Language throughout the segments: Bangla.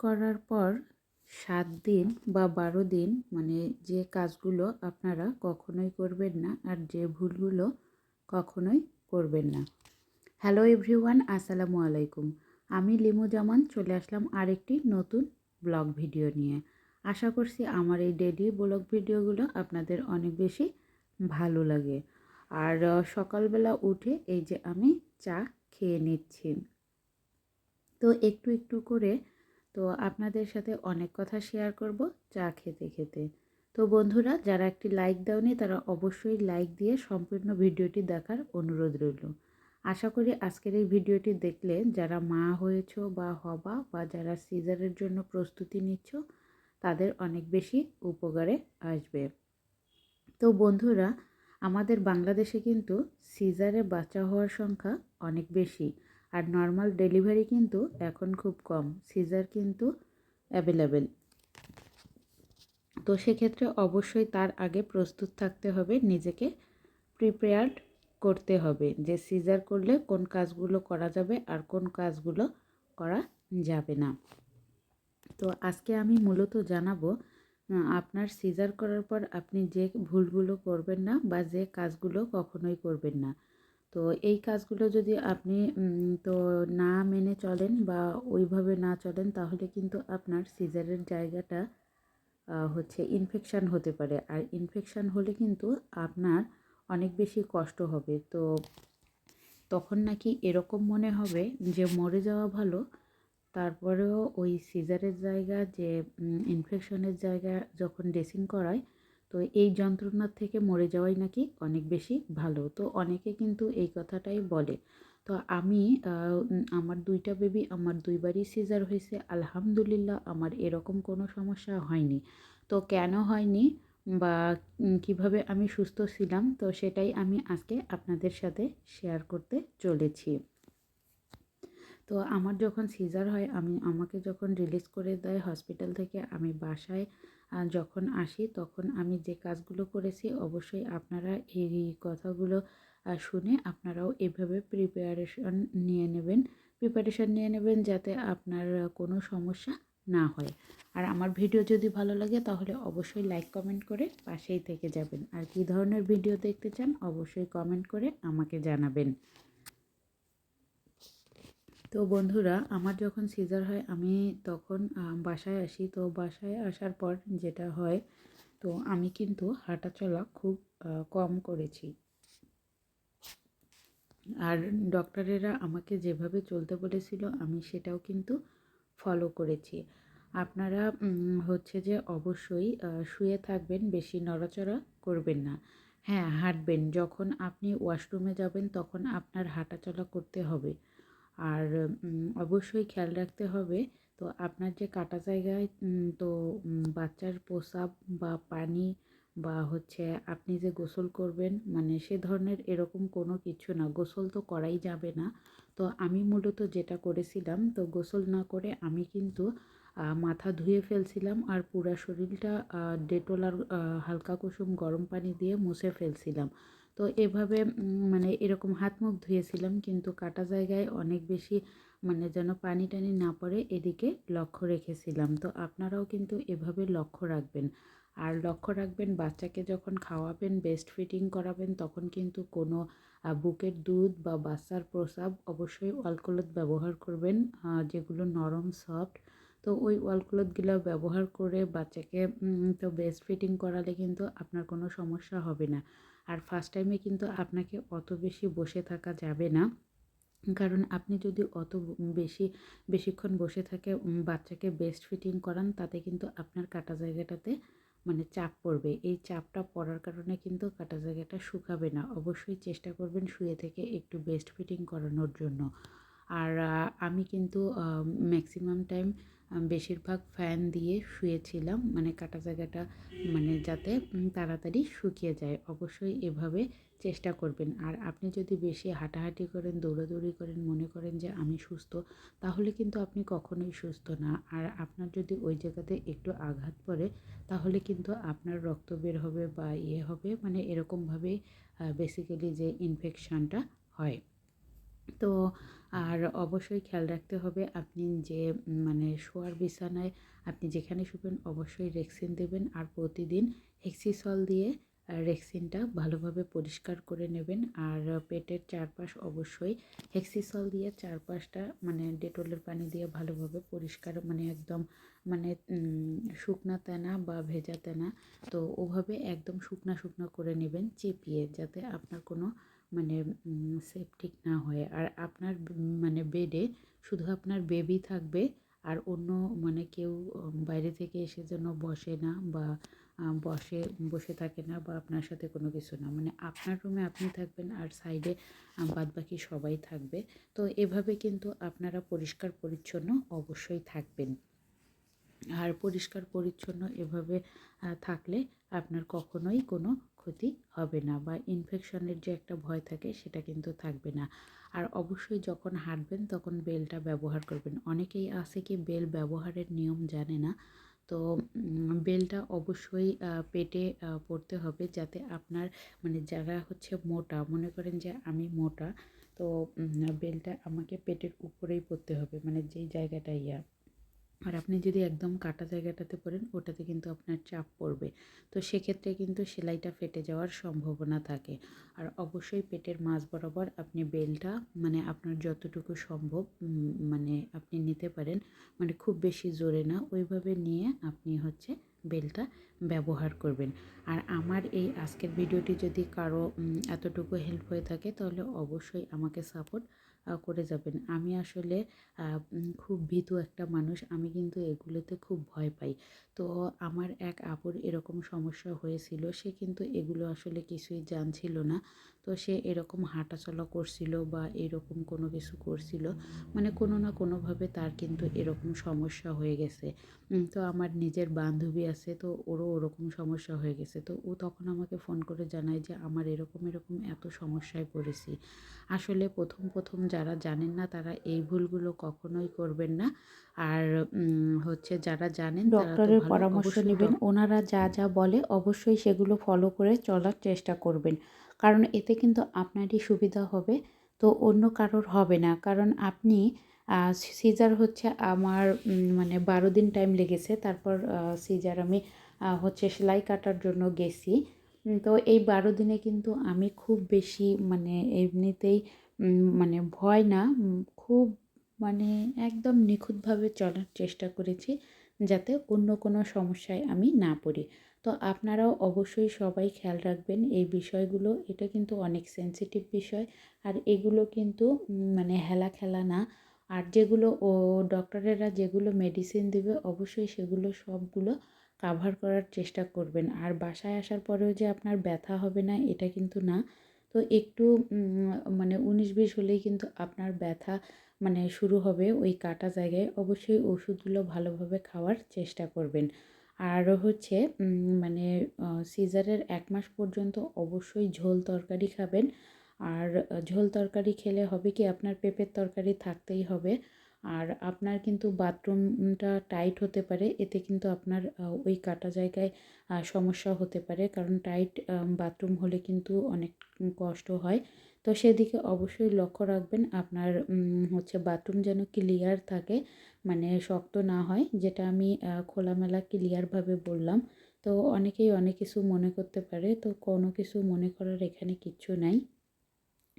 করার পর সাত দিন বা বারো দিন মানে যে কাজগুলো আপনারা কখনোই করবেন না আর যে ভুলগুলো কখনোই করবেন না। হ্যালো এভরিওয়ান, আসসালামু আলাইকুম। আমি লিমু জামান চলে আসলাম আরেকটি নতুন ব্লগ ভিডিও নিয়ে। আশা করছি আমার এই ডেলি ব্লগ ভিডিওগুলো আপনাদের অনেক বেশি ভালো লাগে। আর সকালবেলা উঠে এই যে আমি চা খেয়ে নিচ্ছি। তো একটু একটু করে তো আপনাদের সাথে অনেক কথা শেয়ার করব চা খেতে খেতে। তো বন্ধুরা, যারা একটি লাইক দাওনি, তারা অবশ্যই লাইক দিয়ে সম্পূর্ণ ভিডিওটি দেখার অনুরোধ রইল। আশা করি আজকের এই ভিডিওটি দেখলে যারা মা হয়েছ বা হবা বা যারা সিজারের জন্য প্রস্তুতি নিচ্ছ, তাদের অনেক বেশি উপকারে আসবে। তো বন্ধুরা, আমাদের বাংলাদেশে কিন্তু সিজারে বাচ্চা হওয়ার সংখ্যা অনেক বেশি। আর নর্মাল ডেলিভারি কিন্তু এখন খুব কম। সিজার কিন্তু অ্যাভেলেবেল তো সেক্ষেত্রে অবশ্যই তার আগে প্রস্তুত থাকতে হবে, নিজেকে প্রিপেয়ার্ড করতে হবে যে সিজার করলে কোন কাজগুলো করা যাবে আর কোন কাজগুলো করা যাবে না। তো আজকে আমি মূলত জানাব আপনার সিজার করার পর আপনি যে ভুলগুলো করবেন না বা যে কাজগুলো কখনোই করবেন না তো এই কাজগুলো যদি আপনি তো না মেনে চলেন বা ওইভাবে না চলেন, তাহলে কিন্তু আপনার সিজারের জায়গাটা হচ্ছে ইনফেকশান হতে পারে। আর ইনফেকশান হলে কিন্তু আপনার অনেক বেশি কষ্ট হবে। তো তখন নাকি এরকম মনে হবে যে, মরে যাওয়া ভালো, তারপরেও ওই সিজারের জায়গা যে ইনফেকশনের জায়গা যখন ড্রেসিং করায় তো এই যন্ত্রণার থেকে মরে যাওয়াই নাকি অনেক বেশি ভালো। তো অনেকে কিন্তু এই কথাটাই বলে। তো আমি আমার দুইটা বেবি আমার দুইবারই সিজার হয়েছে। আলহামদুলিল্লাহ আমার এরকম কোনো সমস্যা হয়নি। তো কেন হয়নি বা কীভাবে আমি সুস্থ ছিলাম, তো সেটাই আমি আজকে আপনাদের সাথে শেয়ার করতে চলেছি। তো আমার যখন সিজার হয়, আমি, আমাকে যখন রিলিজ করে দেয় হসপিটাল থেকে, আমি বাসায় যখন আসি তখন আমি যে কাজগুলো করেছি অবশ্যই আপনারা এই কথাগুলো শুনে আপনারাও এভাবে প্রিপারেশন নিয়ে নেবেন। প্রিপারেশন নিয়ে নেবেন যাতে আপনার কোনো সমস্যা না হয়। আর আমার ভিডিও যদি ভালো লাগে তাহলে অবশ্যই লাইক কমেন্ট করে পাশেই থেকে যাবেন। আর কী ধরনের ভিডিও দেখতে চান অবশ্যই কমেন্ট করে আমাকে জানাবেন। তো বন্ধুরা, আমার যখন সিজার হয়, আমি তখন বাসায় আসি। তো বাসায় আসার পর যেটা হয়, তো আমি কিন্তু হাঁটা চলা খুব কম করেছি। আর ডক্টরেরা আমাকে যেভাবে চলতে বলেছিল, আমি সেটাও কিন্তু ফলো করেছি। আপনারা হচ্ছে যে অবশ্যই শুয়ে থাকবেন, বেশি নড়াচড়া করবেন না। হ্যাঁ হাঁটবেন। যখন আপনি ওয়াশরুমে যাবেন, তখন আপনার হাঁটাচলা করতে হবে। আর অবশ্যই খেয়াল রাখতে হবে। তো আপনার যে কাটা জায়গায় তো বাচ্চার প্রসাব বা পানি বা হচ্ছে আপনি যে গোসল করবেন মানে সে ধরনের এরকম কোনো কিছু না। গোসল তো করাই যাবে না। তো আমি মূলত যেটা করেছিলাম, তো গোসল না করে আমি কিন্তু মাথা ধুয়ে ফেলছিলাম আর পুরা শরীরটা ডেটল আর হালকা কুসুম গরম পানি দিয়ে মুছে ফেলছিলাম। তো এভাবে মানে এরকম হাত মুখ ধুয়েছিলাম কিন্তু কাটা জায়গায় অনেক বেশি মানে যেন পানি টানি না পড়ে এদিকে লক্ষ্য রেখেছিলাম। তো আপনারাও কিন্তু এভাবে লক্ষ্য রাখবেন। আর লক্ষ্য রাখবেন, বাচ্চাকে যখন খাওয়াবেন বেস্ট ফিটিং করাবেন, তখন কিন্তু কোনো বুকের দুধ বা বাচ্চার প্রসাব অবশ্যই অলকলত ব্যবহার করবেন যেগুলো নরম সফট তো ওই ওয়ালক্লথগুলো ব্যবহার করে বাচ্চাকে তো বেস্ট ফিটিং করালে কিন্তু আপনার কোনো সমস্যা হবে না। আর ফার্স্ট টাইমে কিন্তু আপনাকে অত বেশি বসে থাকা যাবে না। কারণ আপনি যদি অত বেশি, বেশিক্ষণ বসে থাকে বাচ্চাকে বেস্ট ফিটিং করান, তাতে কিন্তু আপনার কাটা জায়গাটাতে মানে চাপ পড়বে। এই চাপটা পড়ার কারণে কিন্তু কাটা জায়গাটা শুকাবে না। অবশ্যই চেষ্টা করবেন শুয়ে থেকে একটু বেস্ট ফিটিং করানোর জন্য। আর আমি কিন্তু ম্যাক্সিমাম টাইম বেশিরভাগ ফ্যান দিয়ে শুয়েছিলাম মানে কাটা জায়গাটা মানে যাতে তাড়াতাড়ি শুকিয়ে যায়। অবশ্যই এভাবে চেষ্টা করবেন। আর আপনি যদি বেশি হাঁটাহাঁটি করেন, দৌড়াদৌড়ি করেন, মনে করেন যে আমি সুস্থ, তাহলে কিন্তু আপনি কখনোই সুস্থ না। আর আপনার যদি ওই জায়গাতে একটু আঘাত পড়ে, তাহলে কিন্তু আপনার রক্ত বের হবে বা ইয়ে হবে। মানে এরকমভাবেই বেসিক্যালি যে ইনফেকশানটা হয়। তো আর অবশ্যই খেয়াল রাখতে হবে আপনি যে মানে শোয়ার বিছানায় আপনি যেখানে শুবেন অবশ্যই রেক্সিন দেবেন আর প্রতিদিন হেক্সিসল দিয়ে রেক্সিনটা ভালোভাবে পরিষ্কার করে নেবেন আর পেটের চারপাশ অবশ্যই হেক্সিসল দিয়ে চারপাশটা মানে ডেটলের পানি দিয়ে ভালোভাবে পরিষ্কার মানে একদম মানে শুকনা তেনা বা ভেজা তেনা, তো ওভাবে একদম শুকনা শুকনো করে নেবেন, চেপিয়ে, যাতে আপনার কোনো মানে সেপটিক না হয়, আর আপনার মানে বেডে শুধু আপনার বেবি থাকবে, আর অন্য মানে কেউ বাইরে থেকে এসে যেন বসে না বা বসে বসে থাকে না বা আপনার সাথে কোনো কিছু না। মানে আপনার রুমে আপনি থাকবেন আর সাইডে বাদবাকি সবাই থাকবে। তো এভাবে কিন্তু আপনারা পরিষ্কার পরিচ্ছন্ন অবশ্যই থাকবেন। আর পরিষ্কার পরিচ্ছন্ন এভাবে থাকলে আপনার কখনোই কোনো ক্ষতি হবে না বা ইনফেকশনের যে একটা ভয় থাকে সেটা কিন্তু থাকবে না। আর অবশ্যই যখন হাঁটবেন তখন বেলটা ব্যবহার করবেন। অনেকেই আছে কি বেল ব্যবহারের নিয়ম জানে না। তো বেলটা অবশ্যই পেটে পড়তে হবে যাতে আপনার মানে যারা হচ্ছে মোটা, মনে করেন যে আমি মোটা, তো বেলটা আমাকে পেটের উপরেই পড়তে হবে। মানে যেই জায়গাটা ইয়া আর আপনি যদি একদম কাটা জায়গাটাতে পড়েন, ওটাতে কিন্তু আপনার চাপ পড়বে। তো সেক্ষেত্রে কিন্তু সেলাইটা ফেটে যাওয়ার সম্ভাবনা থাকে। আর অবশ্যই পেটের মাঝ বরাবর আপনি বেলটা মানে আপনার যতটুকু সম্ভব মানে আপনি নিতে পারেন মানে খুব বেশি জোরে না, ওইভাবে নিয়ে আপনি হচ্ছে বেলটা ব্যবহার করবেন। আর আমার এই আজকের ভিডিওটি যদি কারও এতটুকু হেল্প হয়ে থাকে, তাহলে অবশ্যই আমাকে সাপোর্ট করে যাবেন। আমি আসলে খুব ভীতু একটা মানুষ। আমি কিন্তু এগুলোতে খুব ভয় পাই। তো আমার এক আপুর এরকম সমস্যা হয়েছিল। সে কিন্তু এগুলো আসলে কিছুই জানছিল না। তো সে এরকম হাঁটাচলা করছিল বা এরকম কোনো কিছু করছিল মানে কোনো না কোনোভাবে তার কিন্তু এরকম সমস্যা হয়ে গেছে। তো আমার নিজের বান্ধবী আছে তো ওরও ওরকম সমস্যা হয়ে গেছে। তো ও তখন আমাকে ফোন করে জানায় যে আমার এরকম এরকম এত সমস্যায় পড়েছি। আসলে প্রথম প্রথম যারা জানেন না তারা এই ভুলগুলো কখনোই করবেন না। আর হচ্ছে যারা জানেন ডক্টরের পরামর্শ নেবেন। ওনারা যা যা বলে অবশ্যই সেগুলো ফলো করে চলার চেষ্টা করবেন। কারণ এতে কিন্তু আপনারই সুবিধা হবে। তো অন্য কারোর হবে না। কারণ আপনি সিজার হচ্ছে আমার মানে বারো দিন টাইম লেগেছে। তারপর সিজার আমি হচ্ছে সেলাই কাটার জন্য গেছি। তো এই বারো দিনে কিন্তু আমি খুব বেশি মানে এমনিতেই মানে ভয় না খুব মানে একদম নিখুঁতভাবে চলার চেষ্টা করেছি যাতে অন্য কোনো সমস্যায় আমি না পড়ি। তো আপনারাও অবশ্যই সবাই খেয়াল রাখবেন এই বিষয়গুলো। এটা কিন্তু অনেক সেন্সিটিভ বিষয়। আর এগুলো কিন্তু মানে হেলা খেলা না। আর যেগুলো ও ডক্টরেরা যেগুলো মেডিসিন দেবে, অবশ্যই সেগুলো সবগুলো কাভার করার চেষ্টা করবেন। আর বাসায় আসার পরেও যে আপনার ব্যথা হবে না, এটা কিন্তু না। তো একটু মানে উনিশ বিশ হলেই কিন্তু আপনার ব্যথা মানে শুরু হবে ওই কাটা জায়গায়। অবশ্যই ওষুধগুলো ভালোভাবে খাওয়ার চেষ্টা করবেন। আর হচ্ছে মানে সিজারের এক মাস পর্যন্ত অবশ্যই ঝোল তরকারি খাবেন। আর ঝোল তরকারি খেলে হবে কি, আপনার পেঁপের তরকারি থাকতেই হবে। আর আপনার কিন্তু বাথরুমটা টাইট হতে পারে, এতে কিন্তু আপনার ওই কাটা জায়গায় সমস্যা হতে পারে। কারণ টাইট বাথরুম হলে কিন্তু অনেক কষ্ট হয়। তো সেদিকে অবশ্যই লক্ষ্য রাখবেন। আপনার হচ্ছে বাথরুম যেন ক্লিয়ার থাকে মানে শক্ত না হয়, যেটা আমি খোলামেলা ক্লিয়ারভাবে বললাম। তো অনেকেই অনেক কিছু মনে করতে পারে, তো কোনো কিছু মনে করার এখানে কিচ্ছু নাই।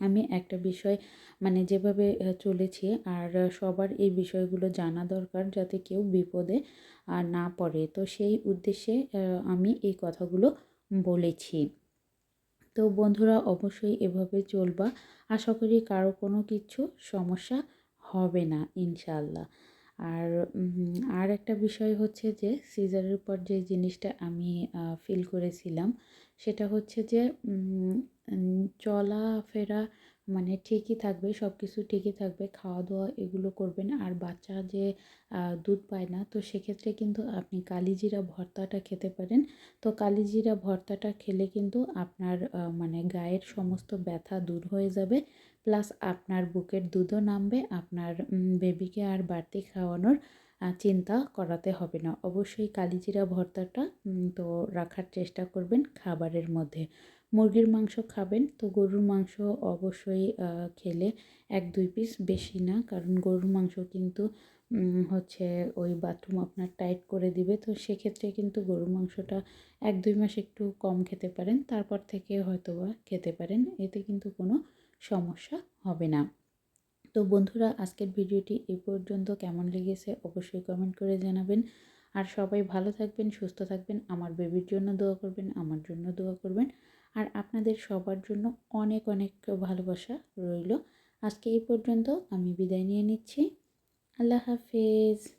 আমি একটা বিষয় মানে যেভাবে চলেছি, আর সবার এই বিষয়গুলো জানা দরকার যাতে কেউ বিপদে আর না পড়ে। তো সেই উদ্দেশ্যে আমি এই কথাগুলো বলেছি। তো বন্ধুরা, অবশ্যই এভাবে চলবা। আশা করি কারও কোনো কিছু সমস্যা হবে না ইনশাল্লাহ আর আর একটা বিষয় হচ্ছে যে, সিজারের পর যে জিনিসটা আমি ফিল করেছিলাম, সেটা হচ্ছে যে চলা ফেরা চলাফেরা মানে ঠিকই থাকবে সব কিছু ঠিকই থাকবে খাওয়া দাওয়া এগুলো করবেন। আর বাচ্চা যে দুধ পায় না, তো সেক্ষেত্রে কিন্তু আপনি কালিজিরা ভর্তাটা খেতে পারেন। তো কালিজিরা ভর্তাটা খেলে কিন্তু আপনার মানে গায়ের সমস্ত ব্যথা দূর হয়ে যাবে। প্লাস আপনার বুকের দুধও নামবে, আপনার বেবিকে আর বাড়তি খাওয়ানোর চিন্তা করাতে হবে না। অবশ্যই কালিজিরা ভর্তাটা তো রাখার চেষ্টা করবেন খাবারের মধ্যে। মুরগির মাংস খাবেন, তো গরুর মাংস অবশ্যই খেলে এক, দুই পিস বেশি না। কারণ গরুর মাংস কিন্তু হচ্ছে ওই বাথরুম আপনার টাইট করে দিবে। তো সেক্ষেত্রে কিন্তু গরুর মাংসটা এক, দুই মাস একটু কম খেতে পারেন। তারপর থেকে হয়তো বা খেতে পারেন। এতে কিন্তু কোনো সমস্যা হবে না। তো বন্ধুরা, আজকের ভিডিওটি এই পর্যন্ত। কেমন লেগেছে অবশ্যই কমেন্ট করে জানাবেন। আর সবাই ভালো থাকবেন, সুস্থ থাকবেন। আমার বেবির জন্য দোয়া করবেন, আমার জন্য দোয়া করবেন। আর আপনাদের সবার জন্য অনেক অনেক ভালোবাসা রইল। আজকে এই পর্যন্ত আমি বিদায় নিয়ে নিচ্ছি। আল্লাহ হাফেজ।